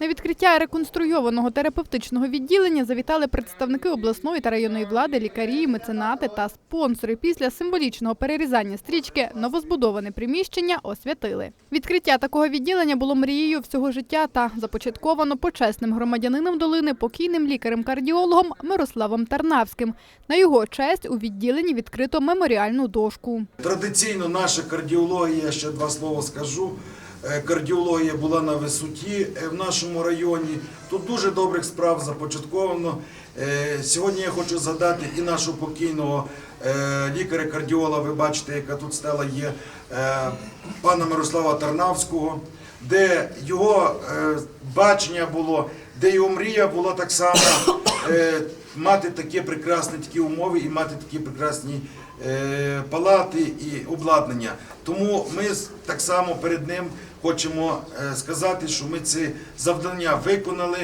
На відкриття реконструйованого терапевтичного відділення завітали представники обласної та районної влади, лікарі, меценати та спонсори. Після символічного перерізання стрічки новозбудоване приміщення освятили. Відкриття такого відділення було мрією всього життя та започатковано почесним громадянином долини, покійним лікарем-кардіологом Мирославом Тарнавським. На його честь у відділенні відкрито меморіальну дошку. Традиційно наша кардіологія, ще два слова скажу. Е, Кардіологія була на висоті е, в нашому районі. Тут дуже добрих справ започатковано. Е, Сьогодні я хочу згадати і нашого покійного лікаря-кардіолога, ви бачите, яка тут стала є, пана Мирослава Тарнавського, де його бачення було, де його мрія була так само мати такі прекрасні такі умови і мати такі прекрасні е, палати і обладнання. Тому ми так само перед ним хочемо е, сказати, що ми це завдання виконали.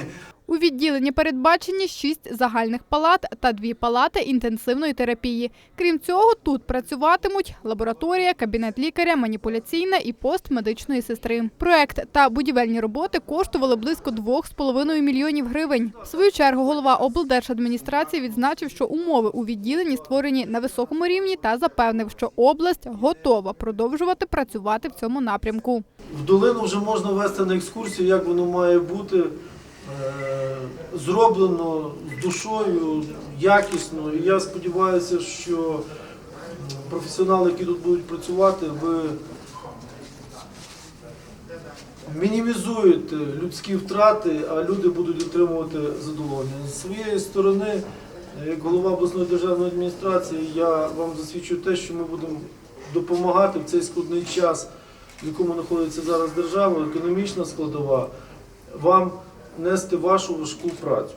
У відділенні передбачені шість загальних палат та дві палати інтенсивної терапії. Крім цього, тут працюватимуть лабораторія, кабінет лікаря, маніпуляційна і пост медичної сестри. Проект та будівельні роботи коштували близько 2,5 мільйонів гривень. В свою чергу голова облдержадміністрації відзначив, що умови у відділенні створені на високому рівні та запевнив, що область готова продовжувати працювати в цьому напрямку. В долину вже можна вести на екскурсію, як воно має бути зроблено з душою, якісно. І я сподіваюся, що професіонали, які тут будуть працювати, ви мінімізуєте людські втрати, а люди будуть отримувати задоволення. З своєї сторони, як голова обласної державної адміністрації, я вам засвідчую те, що ми будемо допомагати в цей складний час, в якому знаходиться зараз держава, економічна складова, вам нести вашу важку працю.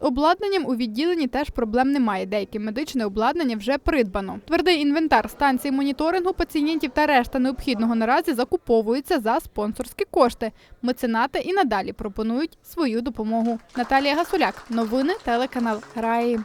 З обладнанням у відділенні теж проблем немає. Деяке медичне обладнання вже придбано. Твердий інвентар станції моніторингу пацієнтів та решта необхідного наразі закуповується за спонсорські кошти. Меценати і надалі пропонують свою допомогу. Наталія Гасуляк, новини телеканал Раї.